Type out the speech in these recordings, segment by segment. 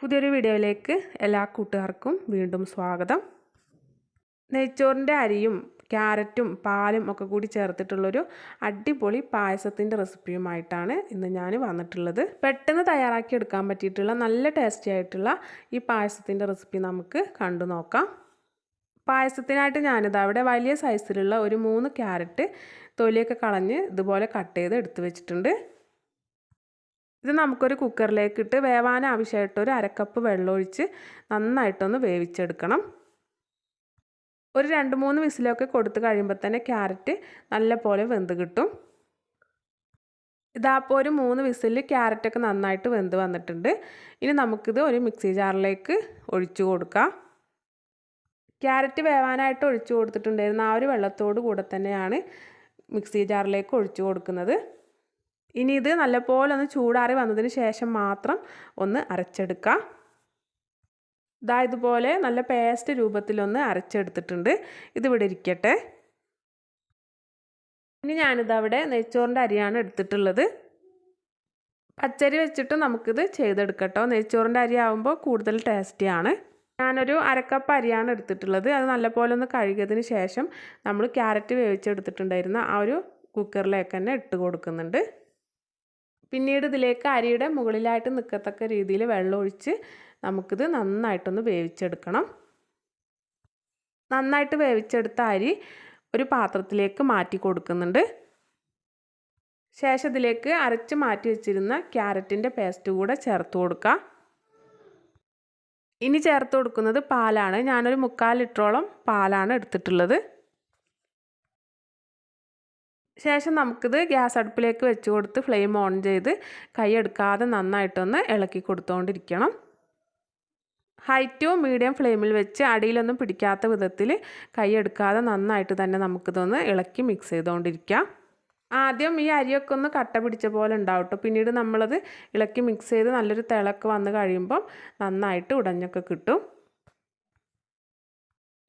പുതിയൊരു വീഡിയോയിലേക്ക് എല്ലാ കൂട്ടുകാർക്കും വീണ്ടും സ്വാഗതം. നെയ്ച്ചോറിന്റെ അരിയും ക്യാരറ്റും പാലും ഒക്കെ കൂടി ചേർത്തിട്ടുള്ളൊരു അടിപൊളി പായസത്തിന്റെ റെസിപ്പിയുമായിട്ടാണ് ഇന്ന് ഞാൻ വന്നിട്ടുള്ളത്. പെട്ടെന്ന് തയ്യാറാക്കി എടുക്കാൻ പറ്റിയിട്ടുള്ള നല്ല ടേസ്റ്റി ആയിട്ടുള്ള ഈ പായസത്തിന്റെ റെസിപ്പി നമുക്ക് കണ്ടു നോക്കാം. പായസത്തിനായിട്ട് ഞാനിത് അവിടെ വലിയ സൈസിലുള്ള ഒരു മൂന്ന് ക്യാരറ്റ് തൊലിയൊക്കെ കളഞ്ഞ് ഇതുപോലെ കട്ട് ചെയ്ത് എടുത്തു വെച്ചിട്ടുണ്ട്. ഇത് നമുക്കൊരു കുക്കറിലേക്ക് ഇട്ട് വേവാൻ ആവശ്യമായിട്ട് ഒരു അരക്കപ്പ് വെള്ളമൊഴിച്ച് നന്നായിട്ടൊന്ന് വേവിച്ചെടുക്കണം. ഒരു രണ്ട് മൂന്ന് വിസിലൊക്കെ കൊടുത്ത് കഴിയുമ്പോൾ തന്നെ ക്യാരറ്റ് നല്ല പോലെ വെന്ത് കിട്ടും. ഇതാപ്പോൾ ഒരു മൂന്ന് വിസിൽ ക്യാരറ്റൊക്കെ നന്നായിട്ട് വെന്ത് വന്നിട്ടുണ്ട്. ഇനി നമുക്കിത് ഒരു മിക്സി ജാറിലേക്ക് ഒഴിച്ചു കൊടുക്കാം. ക്യാരറ്റ് വേവാനായിട്ട് ഒഴിച്ചു കൊടുത്തിട്ടുണ്ടായിരുന്ന ആ ഒരു വെള്ളത്തോട് കൂടെ തന്നെയാണ് മിക്സി ജാറിലേക്ക് ഒഴിച്ചു കൊടുക്കുന്നത്. ഇനി ഇത് നല്ലപോലെ ഒന്ന് ചൂടാറി വന്നതിന് ശേഷം മാത്രം ഒന്ന് അരച്ചെടുക്കുക ഇതാ ഇതുപോലെ നല്ല പേസ്റ്റ് രൂപത്തിലൊന്ന് അരച്ചെടുത്തിട്ടുണ്ട്. ഇതിവിടെ ഇരിക്കട്ടെ. ഇനി ഞാനിതവിടെ നെയ്ച്ചോറിന്റെ അരിയാണ് എടുത്തിട്ടുള്ളത്. പച്ചരി വെച്ചിട്ട് നമുക്കിത് ചെയ്തെടുക്കട്ടോ. നെയ്ച്ചോറിന്റെ അരി ആകുമ്പോൾ കൂടുതൽ ടേസ്റ്റിയാണ് ഞാനൊരു അരക്കപ്പ് അരിയാണ് എടുത്തിട്ടുള്ളത്. അത് നല്ലപോലെ ഒന്ന് കഴുകിയതിന് ശേഷം നമ്മൾ ക്യാരറ്റ് വേവിച്ചെടുത്തിട്ടുണ്ടായിരുന്ന ആ ഒരു കുക്കറിലേക്ക് തന്നെ ഇട്ട് കൊടുക്കുന്നുണ്ട്. പിന്നീട് ഇതിലേക്ക് അരിയുടെ മുകളിലായിട്ട് നിൽക്കത്തക്ക രീതിയിൽ വെള്ളം ഒഴിച്ച് നമുക്കിത് നന്നായിട്ടൊന്ന് വേവിച്ചെടുക്കണം. നന്നായിട്ട് വേവിച്ചെടുത്ത അരി ഒരു പാത്രത്തിലേക്ക് മാറ്റി കൊടുക്കുന്നുണ്ട്. ശേഷം ഇതിലേക്ക് അരച്ച് മാറ്റി വെച്ചിരുന്ന ക്യാരറ്റിന്റെ പേസ്റ്റ് കൂടെ ചേർത്ത് കൊടുക്കുക ഇനി ചേർത്ത് കൊടുക്കുന്നത് പാലാണ്. ഞാനൊരു മുക്കാൽ ലിറ്ററോളം പാലാണ് എടുത്തിട്ടുള്ളത്. ശേഷം നമുക്കിത് ഗ്യാസ് അടുപ്പിലേക്ക് വെച്ച് കൊടുത്ത് ഫ്ലെയിം ഓൺ ചെയ്ത് കൈ എടുക്കാതെ നന്നായിട്ടൊന്ന് ഇളക്കി കൊടുത്തുകൊണ്ടിരിക്കണം ഹൈ ടു മീഡിയം ഫ്ലെയിമിൽ വെച്ച് അടിയിലൊന്നും പിടിക്കാത്ത വിധത്തിൽ കൈ എടുക്കാതെ നന്നായിട്ട് തന്നെ നമുക്കിതൊന്ന് ഇളക്കി മിക്സ് ചെയ്തുകൊണ്ടിരിക്കാം ആദ്യം ഈ അരിയൊക്കെ ഒന്ന് കട്ട പിടിച്ച പോലെ ഉണ്ടാവും കേട്ടോ പിന്നീട് നമ്മളത് ഇളക്കി മിക്സ് ചെയ്ത് നല്ലൊരു തിളക്ക് വന്ന് കഴിയുമ്പം നന്നായിട്ട് ഉടഞ്ഞൊക്കെ കിട്ടും.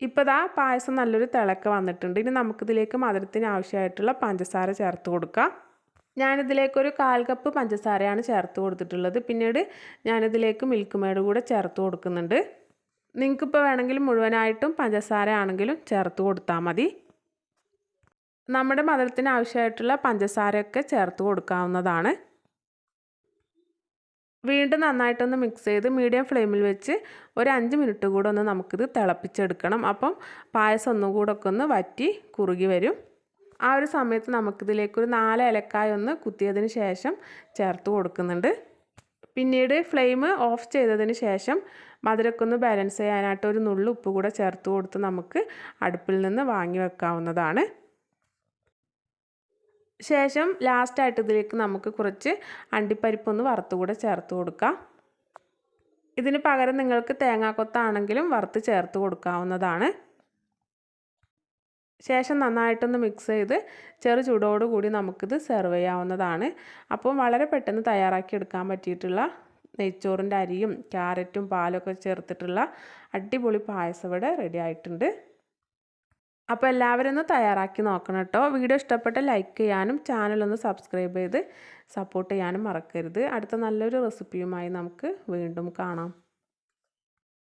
ഇപ്പോൾ ദാ പായസം നല്ലൊരു തിളക്ക വന്നിട്ടുണ്ട്. ഇനി നമുക്കിതിലേക്ക് മധുരത്തിന് ആവശ്യമായിട്ടുള്ള പഞ്ചസാര ചേർത്ത് കൊടുക്കാം. ഞാനിതിലേക്കൊരു കാൽ കപ്പ് പഞ്ചസാരയാണ് ചേർത്ത് കൊടുത്തിട്ടുള്ളത്. പിന്നീട് ഞാനിതിലേക്ക് മിൽക്ക് മേഡ് കൂടെ ചേർത്ത് കൊടുക്കുന്നുണ്ട്. നിങ്ങൾക്കിപ്പോൾ വേണമെങ്കിൽ മുഴുവനായിട്ടും പഞ്ചസാര ആണെങ്കിലും ചേർത്ത് കൊടുത്താൽ മതി. നമ്മുടെ മധുരത്തിന് ആവശ്യമായിട്ടുള്ള പഞ്ചസാരയൊക്കെ ചേർത്ത് കൊടുക്കാവുന്നതാണ്. വീണ്ടും നന്നായിട്ടൊന്ന് മിക്സ് ചെയ്ത് മീഡിയം ഫ്ലെയിമിൽ വെച്ച് ഒരു അഞ്ച് മിനിറ്റ് കൂടെ ഒന്ന് നമുക്കിത് തിളപ്പിച്ചെടുക്കണം. അപ്പം പായസം ഒന്നും കൂടെ ഒക്കെ ഒന്ന് വറ്റി കുറുകി വരും. ആ ഒരു സമയത്ത് നമുക്കിതിലേക്കൊരു നാല് ഇലക്കായ ഒന്ന് കുത്തിയതിന് ശേഷം ചേർത്ത് കൊടുക്കുന്നുണ്ട്. പിന്നീട് ഫ്ലെയിം ഓഫ് ചെയ്തതിന് ശേഷം മധുരക്കൊന്ന് ബാലൻസ് ചെയ്യാനായിട്ട് ഒരു നുള്ളു ഉപ്പ് കൂടെ ചേർത്ത് കൊടുത്ത് നമുക്ക് അടുപ്പിൽ നിന്ന് വാങ്ങി വെക്കാവുന്നതാണ്. ശേഷം ലാസ്റ്റായിട്ട് ഇതിലേക്ക് നമുക്ക് കുറച്ച് അണ്ടിപ്പരിപ്പൊന്ന് വറുത്തുകൂടെ ചേർത്ത് കൊടുക്കാം. ഇതിന് പകരം നിങ്ങൾക്ക് തേങ്ങാക്കൊത്താണെങ്കിലും വറുത്ത് ചേർത്ത് കൊടുക്കാവുന്നതാണ്. ശേഷം നന്നായിട്ടൊന്ന് മിക്സ് ചെയ്ത് ചെറു ചൂടോടുകൂടി നമുക്കിത് സെർവ് ചെയ്യാവുന്നതാണ്. അപ്പം വളരെ പെട്ടെന്ന് തയ്യാറാക്കി എടുക്കാൻ പറ്റിയിട്ടുള്ള നെയ്ച്ചോറിന്റെ അരിയും ക്യാരറ്റും പാലൊക്കെ ചേർത്തിട്ടുള്ള അടിപൊളി പായസം ഇവിടെ റെഡി ആയിട്ടുണ്ട്. അപ്പോൾ എല്ലാവരും ഒന്ന് തയ്യാറാക്കി നോക്കണം കേട്ടോ. വീഡിയോ ഇഷ്ടപ്പെട്ട ലൈക്ക് ചെയ്യാനും ചാനലൊന്ന് സബ്സ്ക്രൈബ് ചെയ്ത് സപ്പോർട്ട് ചെയ്യാനും മറക്കരുത്. അടുത്ത നല്ലൊരു റെസിപ്പിയുമായി നമുക്ക് വീണ്ടും കാണാം.